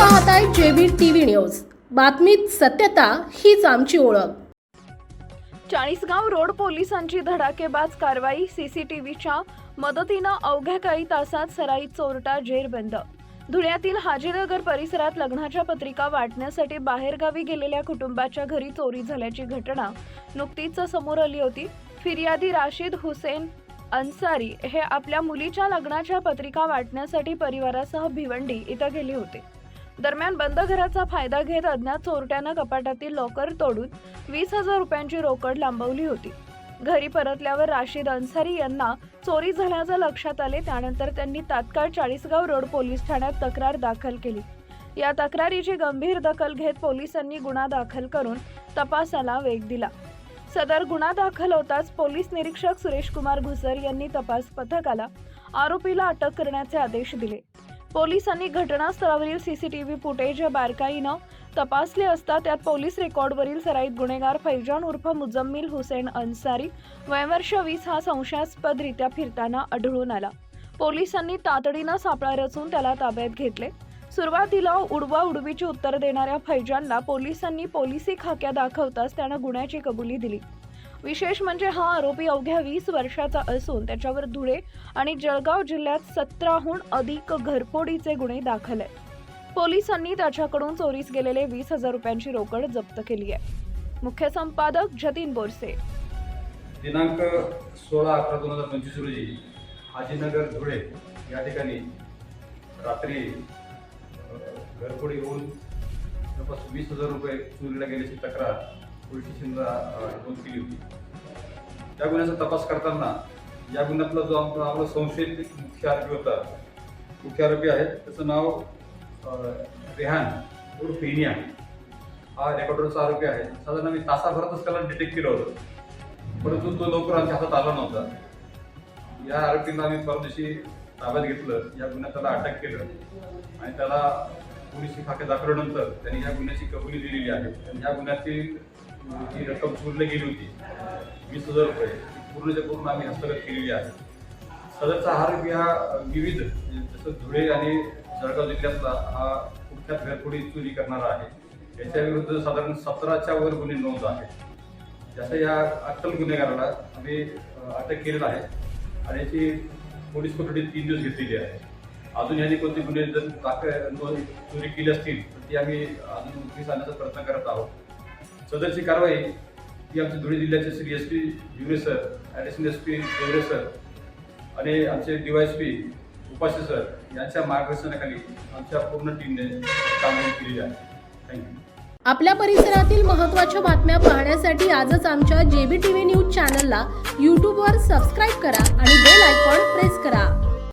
पाहताय JB TV news. बातमीत सत्यता हीच आमची ओळख. चाळीसगाव रोड पोलिसांची धडाकेबाज कारवाई सीसीटीव्हीच्या मदतीनं अवघ्या काही तासात सराईत चोरटा जेरबंद धुळ्यातील हाजीनगर परिसरात लग्नाच्या पत्रिका वाटण्यासाठी बाहेरगावी गेलेल्या कुटुंबाच्या घरी चोरी झाल्याची घटना नुकतीच समोर आली होती. फिर्यादी राशीद हुसेन अन्सारी हे आपल्या मुलीच्या लग्नाच्या पत्रिका वाटण्यासाठी परिवारासह भिवंडी इथं गेले होते. दरम्यान बंद घराचा फायदा घेत अज्ञात चोरट्यानं कपाटातील लॉकर तोडून वीस हजार रुपयांची रोकड लांबवली होती. घरी परतल्यावर राशीद अन्सारी यांना चोरी झाल्याचं लक्षात आले त्यानंतर त्यांनी तात्काळ चाळीसगाव रोड पोलीस ठाण्यात तक्रार दाखल केली. या तक्रारीची गंभीर दखल घेत पोलिसांनी गुन्हा दाखल करून तपासाला वेग दिला. सदर गुन्हा दाखल होताच पोलीस निरीक्षक सुरेश कुमार घुसर यांनी तपास पथकाला आरोपीला अटक करण्याचे आदेश दिले. पोलिसांनी घटनास्थळावरील सीसीटीव्ही फुटेज बारकाईनं तपासले असता त्यात पोलीस रेकॉर्डवरील सराईत गुन्हेगार फैजान उर्फ मुजम्मिल हुसेन अन्सारी वयवर्ष वीस हा संशयास्पदरित्या फिरताना आढळून आला. पोलिसांनी तातडीनं सापळा रचून त्याला ताब्यात घेतले. सुरुवातीला उडवा उडवीची उत्तर देणाऱ्या फैजानला पोलिसांनी पोलिसी खाक्या दाखवताच त्यानं गुन्ह्याची कबुली दिली. विशेष म्हणजे हा आरोपी अवघ्या वीस वर्षाचा असून त्याच्यावर धुळे आणि जळगाव जिल्ह्यात सतराहून अधिक घरफोडीचे गुन्हे दाखल आहेत. पोलिसांनी त्याच्याकडून चोरीस गेलेले वीस हजार रुपयांची रोकड जप्त केली आहे. मुख्य संपादक जतीन बोरसे. दिनांक सोळा अकरा दोन हजार पंचवीस रोजी हाजीनगर धुळे या ठिकाणी रात्री घरफोडी होऊन जवळपास वीस हजार रुपये चोरीला गेल्याची तक्रार पोलीस स्टेशनला नोंद केली होती? त्या गुन्ह्याचा तपास करताना या गुन्ह्यातला जो आपला आपला संशयित मुख्य आरोपी होता मुख्य आरोपी आहे त्याचं नाव रेहान उर्फ इनिया हा रेकॉर्डरचा आरोपी आहे. साधारण आम्ही तासाभरातच त्याला डिटेक्ट केलं होतं. परंतु तो लवकर आमच्या हातात आला नव्हता. या आरोपींना आम्ही परदेशी ताब्यात घेतलं या गुन्ह्यात त्याला अटक केलं. आणि त्याला पोलिसी खाते दाखवल्यानंतर त्यांनी या गुन्ह्याची कबुली दिलेली आहे. आणि या गुन्ह्यातील जी रक्कम चोरली गेली होती वीस हजार रुपये पूर्णच्या पूर्ण आम्ही हस्तगत केलेली आहे. सदरचा हा आरोपी हा विविध म्हणजे जसं धुळे आणि जळगाव जिल्ह्यातला हा कुख्यात घरफोडी चोरी करणारा आहे. याच्या विरुद्ध साधारण सतराच्या वर गुन्हे नोंद आहे जसं या अट्टल गुन्हेगाराला आम्ही अटक केलेलं आहे आणि याची पोलीस कोठडी तीन दिवस घेतलेली आहे. अजून यांनी कोणते गुन्हे जर दाखल चोरी केली असतील तर ती आम्ही अजून उघडकीस आणण्याचा प्रयत्न करत आहोत. सदरची कारवाई ही आमचे धुळे जिल्ह्याचे Shri S P Hiware sir additional S P Deore sir आणि आमचे D Y S P Upashi sir यांच्या मार्गदर्शनाखाली आमच्या पूर्ण टीमने कामगिरी केलेली आहे. थँक्यू आपल्या परिसरातील महत्त्वाच्या बातम्या पाहण्यासाठी आजच आमच्या जेबी टीव्ही न्यूज चॅनलला यूट्यूबवर सबस्क्राईब करा आणि बेल आयकॉन प्रेस करा.